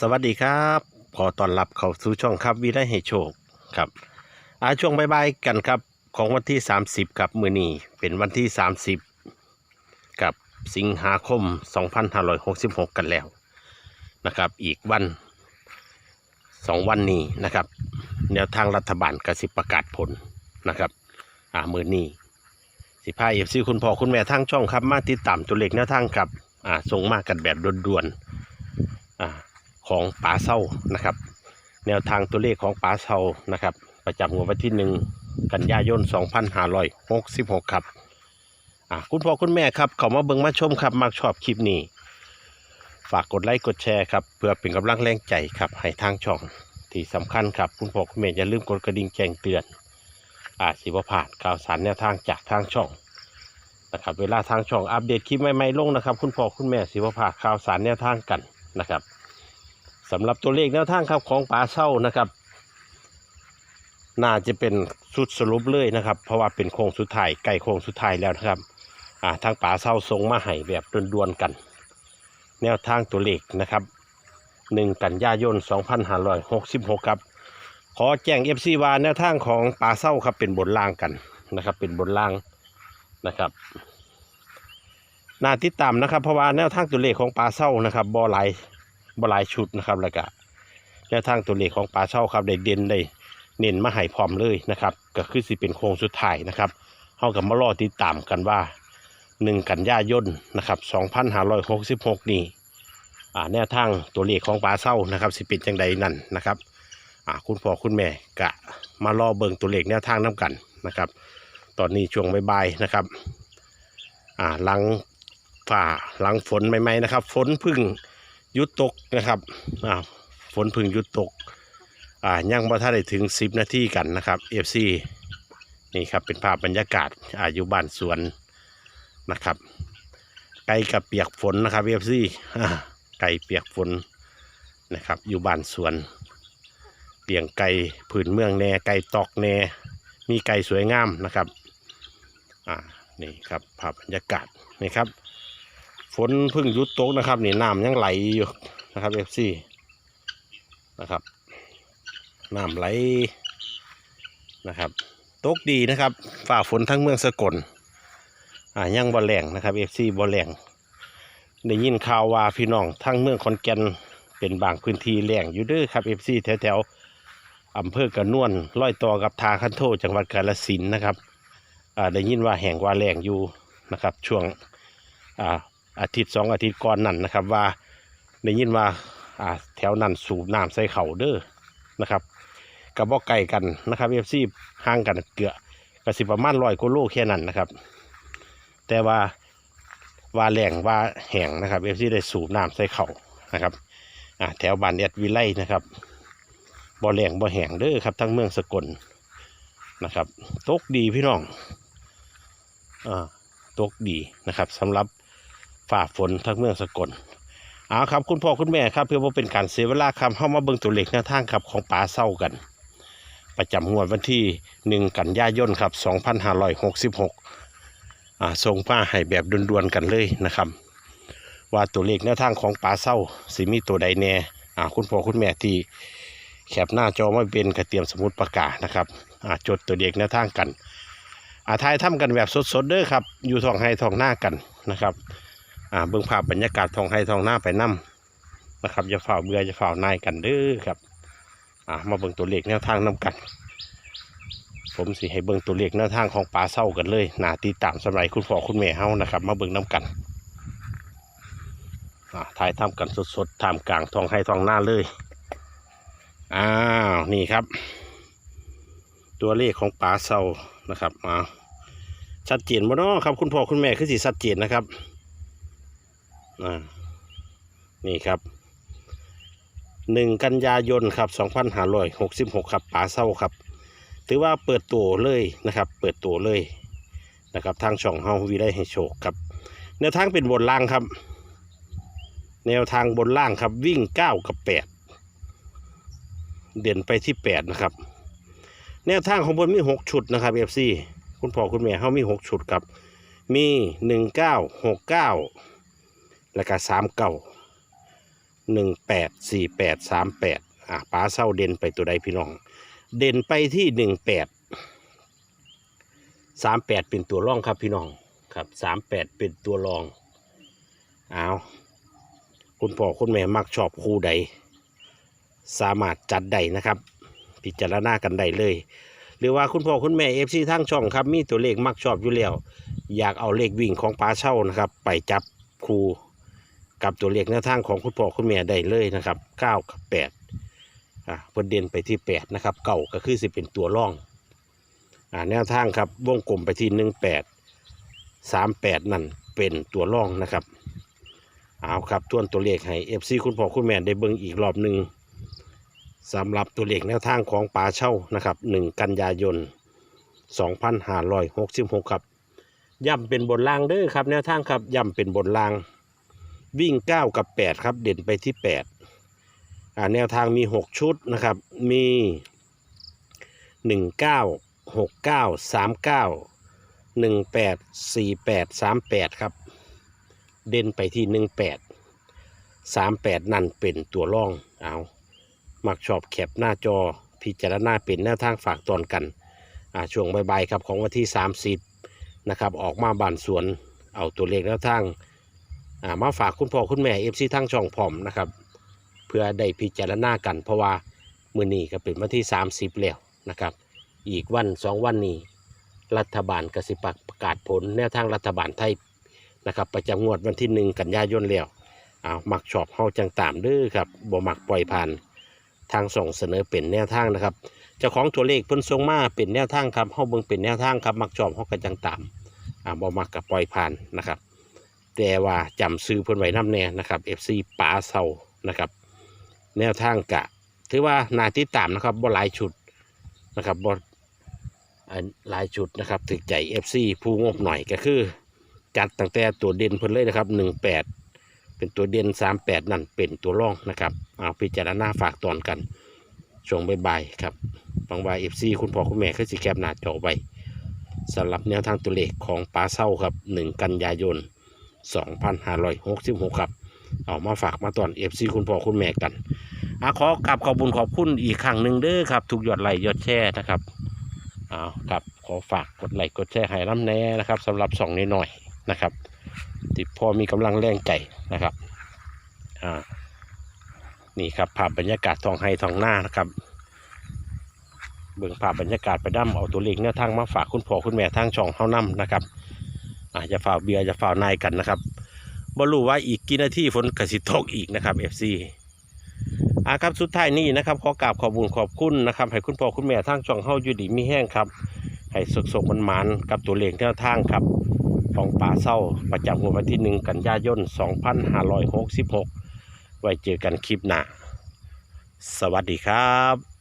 สวัสดีครับขอต้อนรับเข้าสู่ช่องครับวีได้ให้โชคครับอาช่วงบายๆกันครับของวันที่ 30ครับมือนี้เป็นวันที่ 30 กับสิงหาคม 2566 กันแล้วนะครับ อีกวันสองวันนี้นะครับ แนวทางรัฐบาลกสิประกาศผลนะครับอ่ามือนี้สิพายเอฟซีคุณพ่อคุณแม่ทางช่องครับ มาติดตามตัวเลขแนวทางครับอ่าส่งมากันแบบด่วนๆอ่า ของป๋าเศร้านะครับ แนวทางตัวเลขของป๋าเศร้านะครับ ประจำงวดวันที่หนึ่งกันยายน 2566 ครับอะคุณพ่อคุณแม่ครับเขามาเบิ่งมาชมครับมักชอบคลิปนี้ ฝากกดไลค์กดแชร์ครับเพื่อเป็นกำลังแรงใจครับให้ทางช่องที่สำคัญครับคุณพ่อคุณแม่อย่าลืมกดกระดิ่งแจ้งเตือน อาจสิบผ่านข่าวสารแนวทางจากทางช่องนะครับเวลาทางช่องอัปเดตคลิปใหม่ๆลงนะครับ คุณพ่อคุณแม่สิบผ่านข่าวสารแนวทางกันนะครับ สำหรับตัวเลขแนวทางครับของป๋าเศร้านะครับน่าจะเป็นสุดสรุปเลยนะครับ เพราะว่าเป็นโค้งสุดท้ายใกล้โค้งสุดท้ายแล้วนะครับอ่าทางป๋าเศร้าส่งมาให้แบบด่วนๆกัน แนวทางตัวเลขนะครับหนึ่งกันยายน 2566 ครับ ขอแจ้งเอฟซีวาแนวทางของป๋าเศร้าครับเป็นบนล่างกันนะครับ เป็นบนล่างนะครับน่าติดตามนะครับเพราะว่าแนวทางตัวเลขของป๋าเศร้านะครับบอไหลาย บลายชุดนะครับแล้วก็แนวทางตัวเลขของปลาเช่าครับได้เด่นได้เน้นมาให้พร้อมเลยนะครับ ก็คือสิเป็นโค้งสุดท้ายนะครับเฮากับมารอติดตามกันว่าหนึ่งกันยายนนะครับ2566 นี้อ่าแนวทางตัวเลขของปลาเช่านะครับ สิเป็นจังใดนั่นนะครับอ่าคุณพ่อคุณแม่กะมารอเบิ่งตัวเลขแนวทางน้กันนะครับ ตอนนี้ช่วงบ่ายๆนะครับอ่าหลังฝ่าหลังฝนใหม่ๆนะครับ ฝนพึ่ง ยุดตกนะครับอ่าฝนพึ่งยุดตกอ่ายังบ่ทันได้ถึง10นาทีกันนะครับ FC นี่ครับเป็นภาพบรรยากาศอายู่บ้านสวนนะครับไก่กับเปียกฝนนะครับ FC อ่าไก่เปียกฝนนะครับอยู่บ้านสวน เปียงไก่ผืนเมืองแน่ไก่ตอกแน่มีไก่สวยงามนะครับอ่านี่ครับภาพบรรยากาศนี่ครับ ฝนเพิ่งยุดตกนะครับ นี่น้ำยังไหลอยู่นะครับเอฟซีนะครับน้ำไหลนะครับตกดีนะครับ ฝ่าฝนทั้งเมืองสกลอ่ายังบ่แรงนะครับเอฟซีบ่แรงได้ยินข่าวว่าพี่น้องทั้งเมืองขอนแก่นเป็นบางพื้นที่แรงอยู่ด้อครับเอฟซีแถวๆอำเภอกระนวนร้อยต่อกับทาคันโทจังหวัดกาฬสินนะครับอ่าได้ยินว่าแห่งว่าแรงอยู่นะครับ ช่วงอ่า อาทิตย์สองอาทิตย์ก่อนนั่นนะครับ ว่าได้ยินว่าแถวนั้นสูบน้ำใส่เข่าเด้อนะครับกับบ่ไก่กันนะครับเอฟซีห่างกันเกือบกระสิประมาณร้อยกิโลแค่นั้นนะครับ แต่ว่าว่าแหล่งว่าแห้งนะครับเอฟซีได้สูบน้ำใส่เข่านะครับแถวบ้านเอ็ดวิไลนะครับบ่แหล่งบ่แห้งเด้อครับ ทั้งเมืองสกลนะครับตกดีพี่น้องอ่าตกดีนะครับสำหรับ ฝ่าฝนทั้งเมืองสกลเอาครับคุณพ่อคุณแม่ครับเพื่อว่าเป็นการเสียเวลาครับเข้ามาเบิ่งตัวเลขแนวทางครับของป๋าเศร้ากัน ประจำงวดวันที่หนึ่งกันยายนครับ 2566อ่าส่งมาให้แบบด่วนๆกันเลยนะครับ ว่าตัวเลขแนวทางของป๋าเศร้าสิมีตัวใดแน่อ่าคุณพ่อคุณแม่ที่แคปหน้าจอไมาเป็นกระเตรียมสมุดประกาศนะครับอ่าจดตัวเลขแนวทางกันอาทายทำกันแบบสดๆเด้อครับ อยู่ท้องให้ท้องหน้ากันนะครับ อ่าเบื้องภาพบรรยากาศทองไฮทองหน้าไปนํนะครับอย่าฝ่าเบื่ออย่าฝ่านายกันเด้อครับอ่ามาเบิ่งตัวเลขแนวทางนํกัน ผมสิให้เบิ่งตัวเลขแนวทางของปลาเศร้ากันเลยหนาตีตามสมัยคุณพ่อคุณแม่เฮานะครับ มาเบิ่งนํกันอ่าถ่ายทำกันสดๆท่ามกลางทองไฮทองหน้าเลยอ้าวนี่ครับ ตัวเลขของปลาเศร้านะครับอ้าชัดเจนบ่เนาะครับ คุณพ่อคุณแม่คือสิชัดเจนนะครับ นี่ครับหนึ่งกันยายนครับสองพันห้าร้อยหกสิบหกครับป่าเศร้าครับ ถือว่าเปิดตัวเลยนะครับ เปิดตัวเลยนะครับ ทางช่องเฮาวีได้ให้โชคครับ แนวทางเป็นบนล่างครับ แนวทางบนล่างครับ วิ่งเก้ากับแปดเด่นไปที่แปดนะครับ แนวทางของบนมีหกชุดนะครับเอฟซีคุณพ่อคุณแม่เฮามีหกชุดครับ มีหนึ่งเก้าหกเก้า แล้วก็สามเก่าหนึ่งแปดสี่แปดสามแปดอะป๋าเศร้าเด่นไปตัวใดพี่น้อง เด่นไปที่หนึ่งแปดสามแปดเป็นตัวรองครับพี่น้องครับสามแปดเป็นตัวรองเอาคุณพ่อคุณแม่มักชอบคู่ใด สามารถจัดได้นะครับ พิจารณากันได้เลย หรือว่าคุณพ่อคุณแม่เอฟซีทั้งช่องครับ มีตัวเลขมักชอบอยู่แล้ว อยากเอาเลขวิ่งของป้าเช่านะครับ ไปจับคู่ กับตัวเลขแนวทางของคุณพ่อคุณแม่ได้เลยนะครับ9กับ8อ่าเพิ่นเด่นไปที่8นะครับเก่าก็คือสิเป็นตัวร่องอ่าแนวทางครับวงกลมไปที่ 18 38 นั่นเป็นตัวร่องนะครับเอาครับทวนตัวเลขให้ FC คุณพ่อคุณแม่ได้เบิ่งอีกรอบหนึ่งสำหรับตัวเลขแนวทางของป๋าเช่านะครับ1กันยายน 2566 ครับย่ำเป็นบนล่างเด้อครับ แนวทางครับย่ำเป็นบนล่าง วิ่ง 9 กับ 8 ครับ เด่นไปที่ 8 อ่าแนวทางมี 6 ชุดนะครับ มี 1 9 6 9 3 9 1 8 4 8 3 8 ครับ เด่นไปที่ 1 8 3 8 นั่นเป็นตัวร่อง เอามักชอบแคปหน้าจอพิจารณาเป็นแนวทางฝากตอนกันอ่าช่วงบ่ายๆครับของวันที่ 30 นะครับ ออกมาบานสวน เอาตัวเลขแนวทาง อ่ามาฝากคุณพ่อคุณแม่เอฟซีทั้งช่องพร้อมนะครับเพื่อได้พิจารณากัน เพราะว่ามือนี้ก็เป็นวันที่ 30 แล้วนะครับ อีกวันสองวันนี้รัฐบาลกสิประกาศผลแนวทางรัฐบาลไทยนะครับประจำงวดวันที่หนึ่งกันยายนแล้วเอามักชอบเฮาจังตามเด้อครับบ่มักปล่อยผ่านทางส่งเสนอเป็นแนวทางนะครับเจ้าของตัวเลขเพิ่นส่งมาเป็นแนวทางครับเฮาเบิ่งเป็นแนวทางครับมักชอบเฮาก็จังตามอ่าบ่มักก็ปล่อยผ่านนะครับ แต่ว่าจำซื้อเพิ่นไว้น้ำแน่นะครับ FC ป๋าเซานะครับ แนวทางกะ ถือว่านาติดตามนะครับบ่หลายชุดนะครับบ่อันหลายชุดนะครับถึกใจ FC ผู้งบหน่อยก็คือ จัดตั้งแต่ตัวเด่นเพิ่นเลยนะครับ 18 เป็นตัวเด่น 38 นั่นเป็นตัวร่องนะครับเอาพิจารณาฝากตอนกันช่วงบ่ายๆครับบางว่า FC คุณพ่อคุณแม่คือสิแคปหน้าจอไว้สำหรับแนวทางตัวเลขของป๋าเศร้าครับ 1 กันยายน 2566 ครับ เอามาฝากมาตอน FC คุณพ่อคุณแม่กันอะขอกลับขอบคุญขอบคุณอีกครั้งหนึ่งเด้อครับ ทุกยอดไลค์ยอดแชร์นะครับเอาครับขอฝากกดไลค์กดแชร์ให้น้ำแน่นะครับสำหรับสองน้อยๆนะครับที่พอมีกำลังแรงใจนะครับอ่านี่ครับภาพบรรยากาศทองไฮทองหน้านะครับเบิ่งภาพบรรยากาศไปดั้มเอาตัวเลขแนวทางมาฝากคุณพ่อคุณแม่ทางช่องเฮานํนะครับ อาจจะฝ่าเบียร์จะฝ่านายกันนะครับบ่รู้ว่าอีกกี่นาทีฝนกสิตกอีกนะครับ FC อ่าครับสุดท้ายนี้นะครับขอกราบขอบุญขอบคุณนะครับให้คุณพ่อคุณแม่ทางช่องเฮาอยู่ดีมีแห้งครับ ให้สกสกมันมันกับตัวเลขแนวทางครับ ของป่าเศร้าประจำวันที่หนึ่งกันยายน 2566 ไว้เจอกันคลิปหน้า สวัสดีครับ